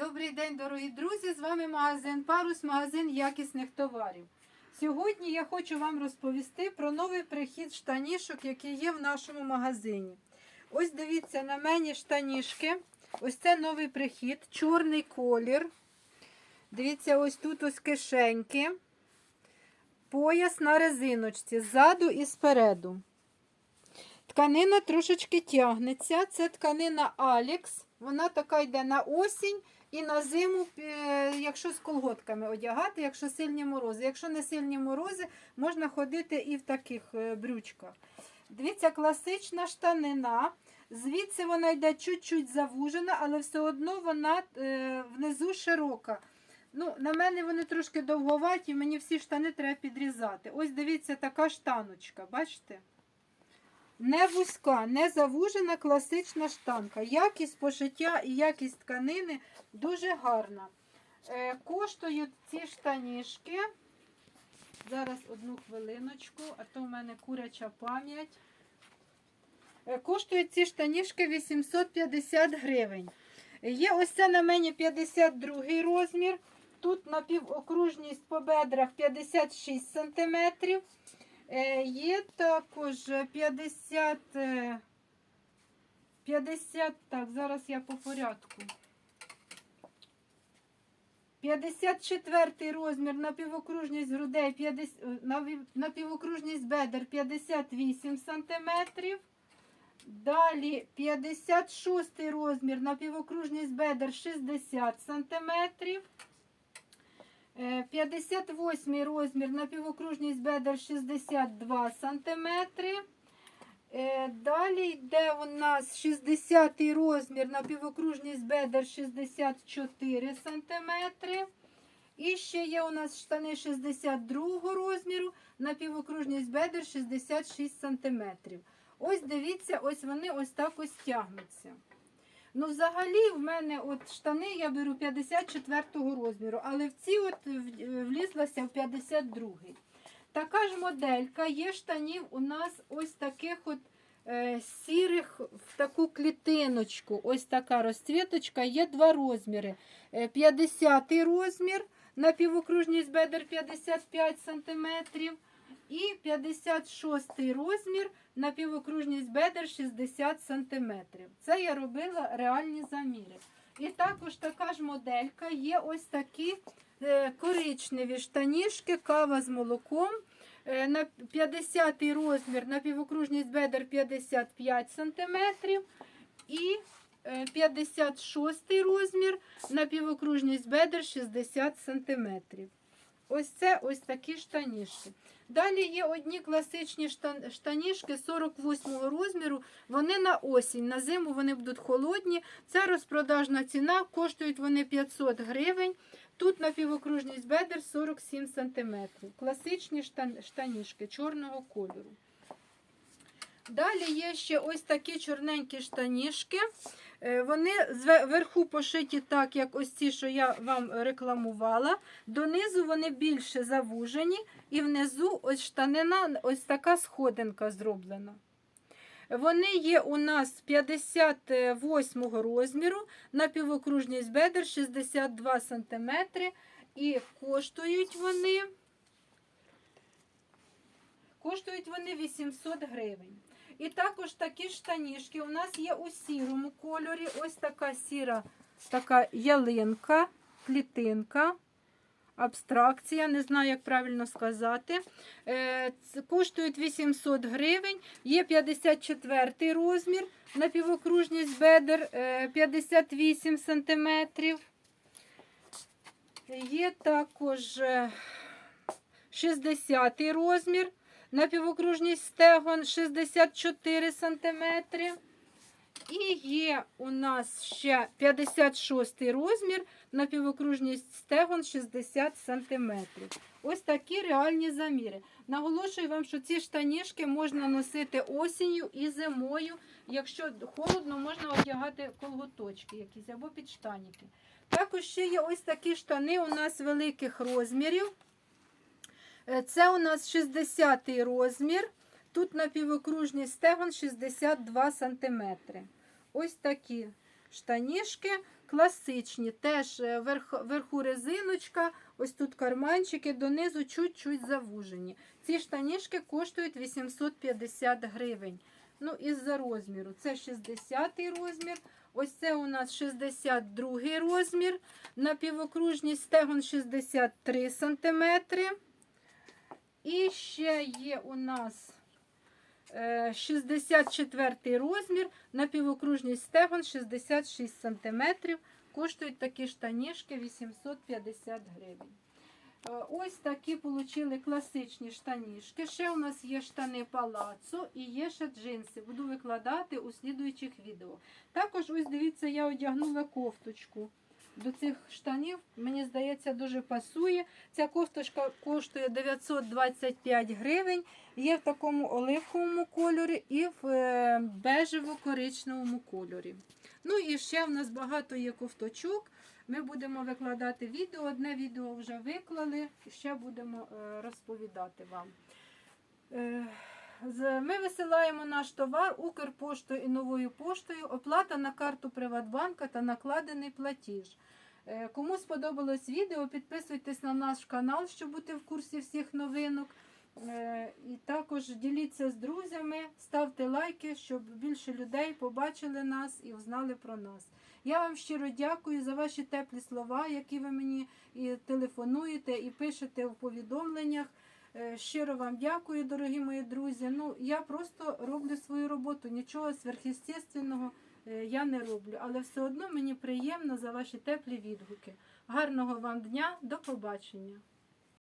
Добрий день, дорогі друзі! З вами магазин Парус, магазин якісних товарів. Сьогодні я хочу вам розповісти про новий прихід штанішок, який є в нашому магазині. Ось дивіться на мені штанішки. Ось це новий прихід, чорний колір. Дивіться, ось тут ось кишеньки. Пояс на резиночці, ззаду і спереду. Тканина трошечки тягнеться. Це тканина Алікс. Вона така йде на осінь і на зиму, е, якщо з колготками одягати, якщо сильні морози. Якщо не сильні морози, можна ходити і в таких е, брючках. Дивіться, класична штанина. Звідси вона йде чуть-чуть завужена, але все одно вона е, внизу широка. Ну, На мене вони трошки довговаті, мені всі штани треба підрізати. Ось дивіться, така штаночка, бачите? Не вузька, не завужена класична штанка. Якість пошиття і якість тканини дуже гарна. Е, коштують ці штанішки. Зараз одну хвилиночку, а то в мене куряча пам'ять. Е, коштують ці штанішки 850 гривень. Є ось це на мені 52 розмір. Тут напівокружність по бедрах 56 см. Е, Є також 50, е, 50, так, зараз я по порядку. 54 розмір напівокружність грудей, 50, е, наві- напівокружність бедер 58 см. Далі 56 розмір напівокружність бедер 60 см. Е, 58 розмір напівокружність бедер 62 см. Е, Далі йде у нас 60 розмір напівокружність бедер 64 см. І ще є у нас штани 62 розміру, напівокружність бедер 66 см. Ось дивіться, ось вони ось так ось тягнуться. Ну, взагалі, в мене от штани я беру 54-го розміру, але в ці от влізлася в 52-й. Така ж моделька є штанів у нас ось таких от е, сірих в таку клітиночку. Ось така розцвіточка. Є два розміри. Е, 50 розмір, напівокружність бедер 55 см. І 56 розмір, напівокружність бедер 60 см. Це я робила реальні заміри. І також така ж моделька є ось такі е, коричневі штанішки, кава з молоком. Е, на 50 розмір, напівокружність бедер 55 см. І е, 56 розмір, напівокружність бедер 60 см. Ось це ось такі штанішки. Далі є одні класичні штанішки 48 розміру. Вони на осінь, на зиму вони будуть холодні. Це розпродажна ціна, коштують вони 500 гривень. Тут напівокружність бедер 47 см. Класичні штан- штанішки чорного кольору. Далі є ще ось такі чорненькі штанішки. Е, Вони зверху пошиті так, як ось ці, що я вам рекламувала. Донизу вони більше завужені, і внизу ось штанина, ось така сходинка зроблена. Вони є у нас 58 розміру, напівокружність бедер 62 см. І коштують вони, коштують вони 800 гривень. І також такі штанішки у нас є у сірому кольорі. Ось така сіра така ялинка, клітинка, абстракція, не знаю, як правильно сказати. Е, Коштують 800 гривень. Є 54 розмір, напівокружність бедер е, 58 см. Є також е, 60 розмір. Напівокружність стегон 64 см. І є у нас ще 56 розмір, напівокружність стегон 60 см. Ось такі реальні заміри. Наголошую вам, що ці штанішки можна носити осінню і зимою. Якщо холодно, можна одягати колготочки якісь або підштаніки. Також ще є ось такі штани у нас великих розмірів. Е, Це у нас 60 розмір. Тут напівокружний стегон 62 см. Ось такі штанішки класичні. Теж е, верх, верху резиночка, ось тут карманчики, донизу чуть-чуть завужені. Ці штанішки коштують 850 гривень. Ну, із-за розміру. Це 60 розмір. Ось це у нас 62 розмір. Напівокружність стегон 63 см. І ще є у нас е, 64 розмір, напівокружність стегон 66 см. Коштують такі штанішки 850 гривень. Е, Ось такі отримали класичні штанішки. Ще у нас є штани палацо і є ще джинси. Буду викладати у слідуючих відео. Також, ось дивіться, я одягнула кофточку. До цих штанів, мені здається, дуже пасує. Ця кофточка коштує 925 гривень. Є в такому оливковому кольорі і в е, бежево-коричневому кольорі. Ну і ще в нас багато є кофточок. Ми будемо викладати відео. Одне відео вже виклали, ще будемо е, розповідати вам. Ми висилаємо наш товар Укрпоштою і новою поштою. Оплата на карту Приватбанка та накладений платіж. Е, Кому сподобалось відео, підписуйтесь на наш канал, щоб бути в курсі всіх новинок. Е, І також діліться з друзями, ставте лайки, щоб більше людей побачили нас і узнали про нас. Я вам щиро дякую за ваші теплі слова, які ви мені і телефонуєте, і пишете в повідомленнях. Е, Щиро вам дякую, дорогі мої друзі. Ну, я просто роблю свою роботу, нічого сверхъестественного е, я не роблю, але все одно мені приємно за ваші теплі відгуки. Гарного вам дня, до побачення!